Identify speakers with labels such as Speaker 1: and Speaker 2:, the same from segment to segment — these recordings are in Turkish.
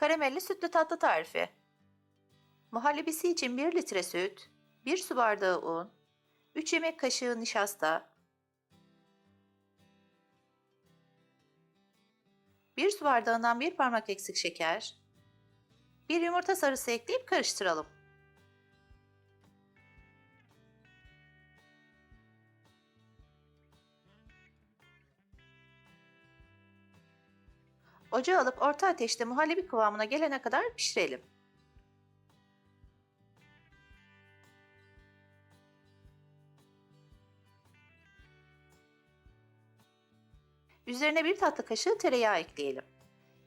Speaker 1: Karamelli sütlü tatlı tarifi. Muhallebisi için 1 litre süt, 1 su bardağı un, 3 yemek kaşığı nişasta, 1 su bardağından 1 parmak eksik şeker, 1 yumurta sarısı ekleyip karıştıralım. Ocağa alıp orta ateşte muhallebi kıvamına gelene kadar pişirelim. Üzerine bir tatlı kaşığı tereyağı ekleyelim.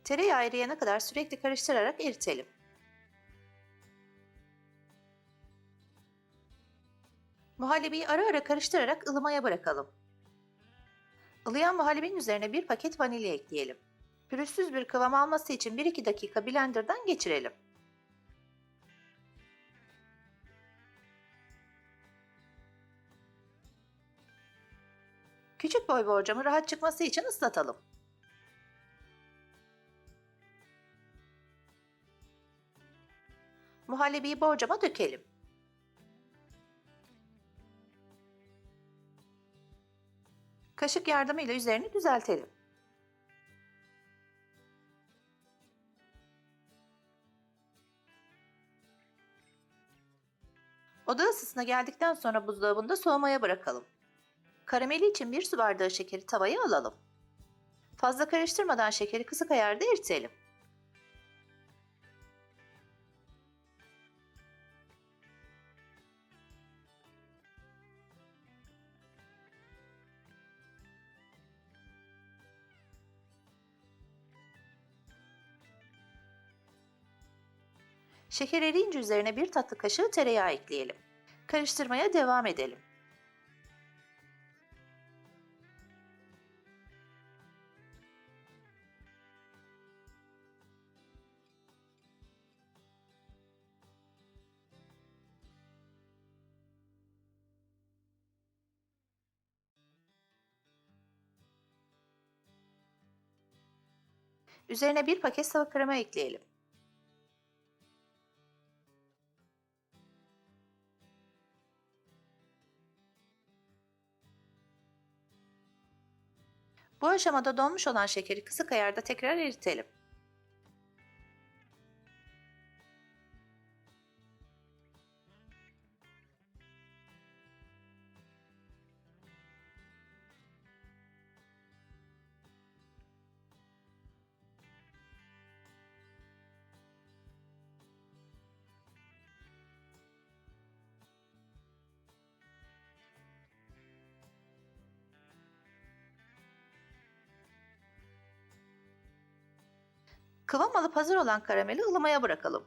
Speaker 1: Tereyağı eriyene kadar sürekli karıştırarak eritelim. Muhallebiyi ara ara karıştırarak ılımaya bırakalım. Ilıyan muhallebinin üzerine bir paket vanilya ekleyelim. Pürüzsüz bir kıvam alması için 1-2 dakika blenderdan geçirelim. Küçük boy borcamı rahat çıkması için ıslatalım. Muhallebiyi borcama dökelim. Kaşık yardımıyla üzerini düzeltelim. Oda ısısına geldikten sonra buzdolabında soğumaya bırakalım. Karameli için bir su bardağı şekeri tavaya alalım. Fazla karıştırmadan şekeri kısık ayarda eritelim. Şeker eriyince üzerine bir tatlı kaşığı tereyağı ekleyelim. Karıştırmaya devam edelim. Üzerine bir paket sıvı krema ekleyelim. Bu aşamada donmuş olan şekeri kısık ayarda tekrar eritelim. Kıvam alıp hazır olan karameli ılımaya bırakalım.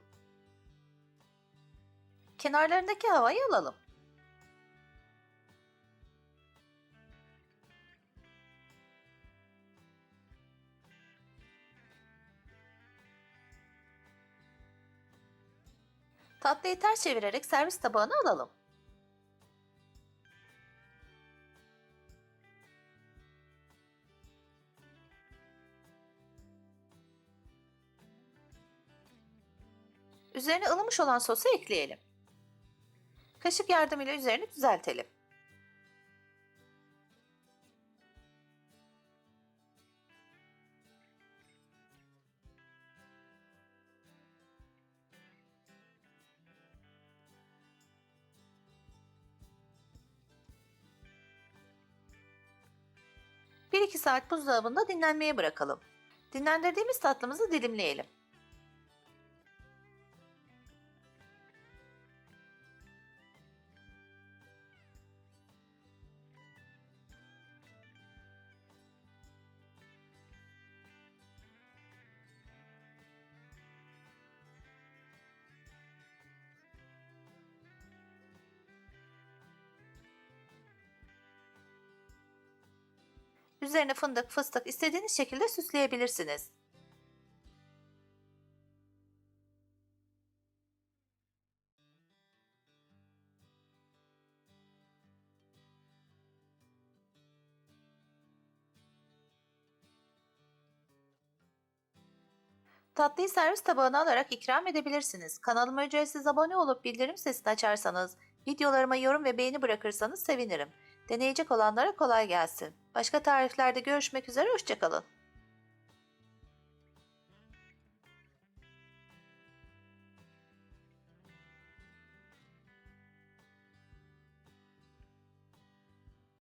Speaker 1: Kenarlarındaki havayı alalım. Tatlıyı ters çevirerek servis tabağına alalım. Üzerine ılımış olan sosu ekleyelim. Kaşık yardımıyla üzerini düzeltelim. Bir iki saat buzdolabında dinlenmeye bırakalım. Dinlendirdiğimiz tatlımızı dilimleyelim. Üzerine fındık, fıstık istediğiniz şekilde süsleyebilirsiniz. Tatlıyı servis tabağına alarak ikram edebilirsiniz. Kanalıma ücretsiz abone olup bildirim sesini açarsanız, videolarıma yorum ve beğeni bırakırsanız sevinirim. Deneyecek olanlara kolay gelsin. Başka tariflerde görüşmek üzere, hoşçakalın.